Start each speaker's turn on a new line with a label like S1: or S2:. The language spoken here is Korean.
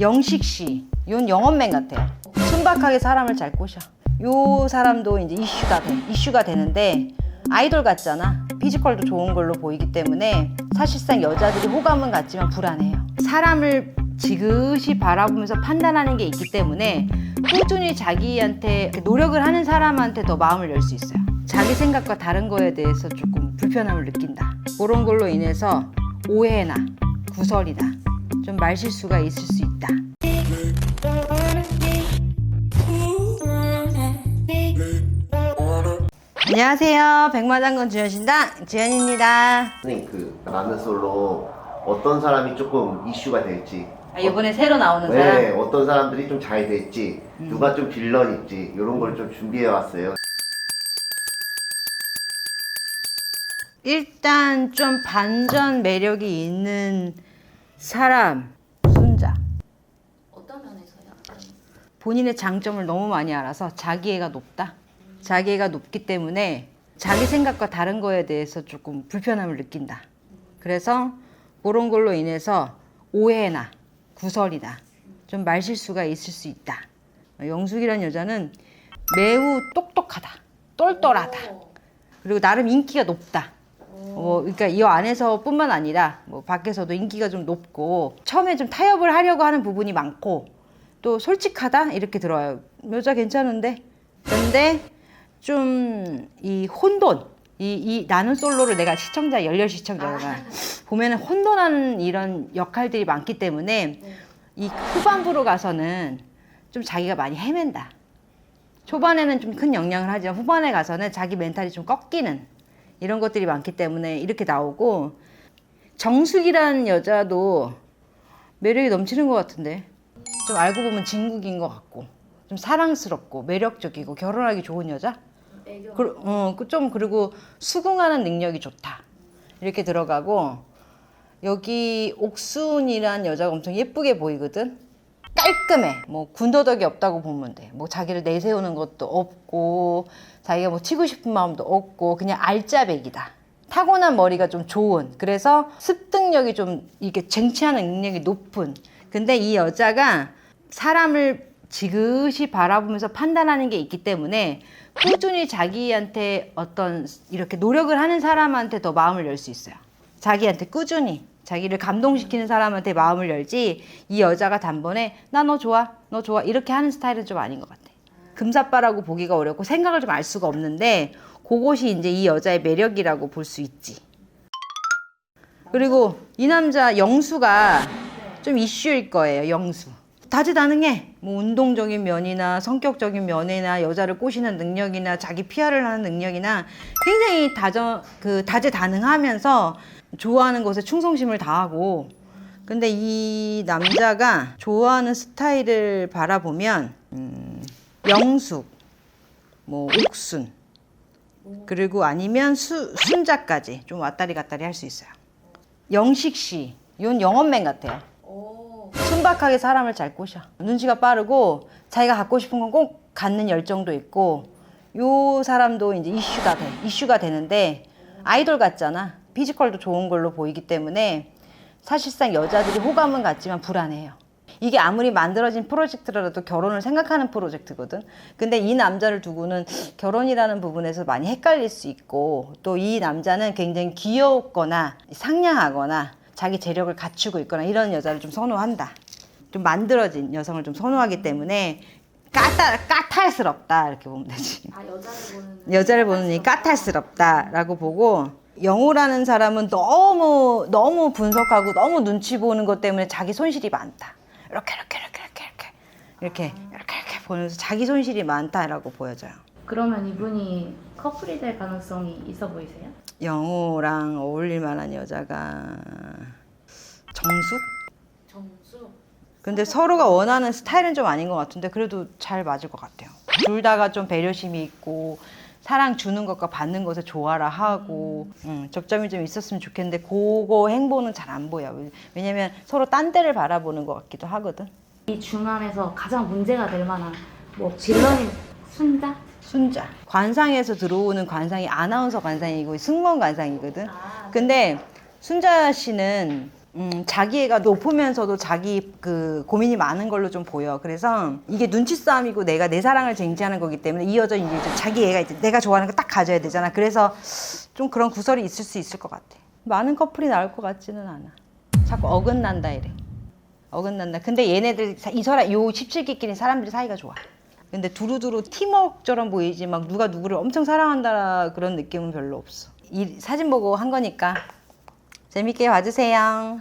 S1: 영식 씨, 이건 영업맨 같아요. 순박하게 사람을 잘 꼬셔. 요 사람도 이제 이슈가 돼, 이슈가 되는데 아이돌 같잖아. 피지컬도 좋은 걸로 보이기 때문에 사실상 여자들이 호감은 같지만 불안해요. 사람을 지그시 바라보면서 판단하는 게 있기 때문에 꾸준히 자기한테 노력을 하는 사람한테 더 마음을 열 수 있어요. 자기 생각과 다른 거에 대해서 조금 불편함을 느낀다. 그런 걸로 인해서 오해나 구설이나 좀 말실수가 있을 수 있다. 안녕하세요. 백마장군 주연신당 주연입니다.
S2: 선생님 그 나는 솔로 어떤 사람이 조금 이슈가 될지
S1: 아, 이번에 새로 나오는
S2: 네,
S1: 사람 음.
S2: 어떤 사람들이 좀잘 될지 누가 좀 빌런일지 이런 걸 좀 준비해 왔어요
S1: 일단 좀 반전 매력이 있는 사람 본인의 장점을 너무 많이 알아서 자기애가 높다. 자기애가 높기 때문에 자기 생각과 다른 거에 대해서 조금 불편함을 느낀다. 그래서 그런 걸로 인해서 오해나 구설이나 좀 말실수가 있을 수 있다. 영숙이라는 여자는 매우 똑똑하다. 똘똘하다. 그리고 나름 인기가 높다. 어, 그러니까 이 안에서뿐만 아니라 뭐 밖에서도 인기가 좀 높고 처음에 좀 타협을 하려고 하는 부분이 많고 또 솔직하다? 이렇게 들어요. 여자 괜찮은데? 근데 좀 이 혼돈 이, 이 나는 솔로를 내가 시청자 열렬 시청자가 보면은 혼돈하는 이런 역할들이 많기 때문에 이 후반부로 가서는 좀 자기가 많이 헤맨다. 초반에는 좀 큰 영향을 하지만 후반에 가서는 자기 멘탈이 좀 꺾이는 이런 것들이 많기 때문에 이렇게 나오고 정숙이라는 여자도 매력이 넘치는 것 같은데 좀 알고 보면 진국인 것 같고 좀 사랑스럽고 매력적이고 결혼하기 좋은 여자?
S3: 애교.
S1: 그, 어, 그좀 그리고 수긍하는 능력이 좋다. 이렇게 들어가고 여기 옥순이란 여자가 엄청 예쁘게 보이거든? 깔끔해. 뭐 군더더기 없다고 보면 돼뭐 자기를 내세우는 것도 없고 자기가 뭐 튀고 싶은 마음도 없고 그냥 알짜배기다. 타고난 머리가 좀 좋은. 그래서 습득력이 좀 이렇게 쟁취하는 능력이 높은 근데 이 여자가 사람을 지그시 바라보면서 판단하는 게 있기 때문에 꾸준히 자기한테 어떤 이렇게 노력을 하는 사람한테 더 마음을 열 수 있어요. 자기한테 꾸준히 자기를 감동시키는 사람한테 마음을 열지 이 여자가 단번에 나 너 좋아 너 좋아 이렇게 하는 스타일은 좀 아닌 것 같아. 금사빠라고 보기가 어렵고 생각을 좀 알 수가 없는데 그것이 이제 이 여자의 매력이라고 볼 수 있지. 그리고 이 남자 영수가 좀 이슈일 거예요. 영수. 다재다능해. 뭐 운동적인 면이나 성격적인 면이나 여자를 꼬시는 능력이나 자기 피아를 하는 능력이나 굉장히 다저 그 다재다능하면서 좋아하는 것에 충성심을 다하고 근데 이 남자가 좋아하는 스타일을 바라보면 음, 영숙, 뭐 옥순 그리고 아니면 수, 순자까지 좀 왔다리 갔다리 할 수 있어요. 영식 씨, 이건 영업맨 같아요.
S3: 오.
S1: 순박하게 사람을 잘 꼬셔. 눈치가 빠르고 자기가 갖고 싶은 건 꼭 갖는 열정도 있고 요 사람도 이제 이슈가 돼. 이슈가 되는데 아이돌 같잖아. 피지컬도 좋은 걸로 보이기 때문에 사실상 여자들이 호감은 같지만 불안해요. 이게 아무리 만들어진 프로젝트라도 결혼을 생각하는 프로젝트거든. 근데 이 남자를 두고는 결혼이라는 부분에서 많이 헷갈릴 수 있고 또 이 남자는 굉장히 귀엽거나 상냥하거나 자기 재력을 갖추고 있거나 이런 여자를 좀 선호한다. 좀 만들어진 여성을 좀 선호하기 때문에 까탈, 까탈스럽다 이렇게 보면 되지.
S3: 아, 여자를 보는
S1: 여자를 보는 이 까탈스럽다라고 보고 영호라는 사람은 너무 너무 분석하고 너무 눈치 보는 것 때문에 자기 손실이 많다. 이렇게 이렇게 이렇게 이렇게 이렇게 이렇게 이렇게, 이렇게 보면서 자기 손실이 많다라고 보여져요.
S3: 그러면 이분이 커플이 될 가능성이 있어 보이세요?
S1: 영호랑 어울릴 만한 여자가 정숙?
S3: 정수.
S1: 근데 서로가 원하는 스타일은 좀 아닌 것 같은데 그래도 잘 맞을 것 같아요. 둘 다가 좀 배려심이 있고 사랑 주는 것과 받는 것에 조화라 하고 음, 접점이 좀 있었으면 좋겠는데 그거 행보는 잘 안 보여. 왜냐면 서로 딴 데를 바라보는 것 같기도 하거든.
S3: 이 중간에서 가장 문제가 될 만한 뭐 빌런이 순자?
S1: 순자. 관상에서 들어오는 관상이 아나운서 관상이고 승무원 관상이거든.
S3: 아.
S1: 근데 순자 씨는 음, 자기애가 높으면서도 자기 그 고민이 많은 걸로 좀 보여. 그래서 이게 눈치 싸움이고 내가 내 사랑을 쟁취하는 거기 때문에 이 여자 이제 좀 자기애가 이제 내가 좋아하는 거 딱 가져야 되잖아. 그래서 좀 그런 구설이 있을 수 있을 것 같아. 많은 커플이 나올 것 같지는 않아. 자꾸 어긋난다 이래. 어긋난다. 근데 얘네들 사- 이 사람 요 17기끼리 사람들이 사이가 좋아. 근데 두루두루 팀워크처럼 보이지 막 누가 누구를 엄청 사랑한다 그런 느낌은 별로 없어. 이 사진 보고 한 거니까 재밌게 봐주세요.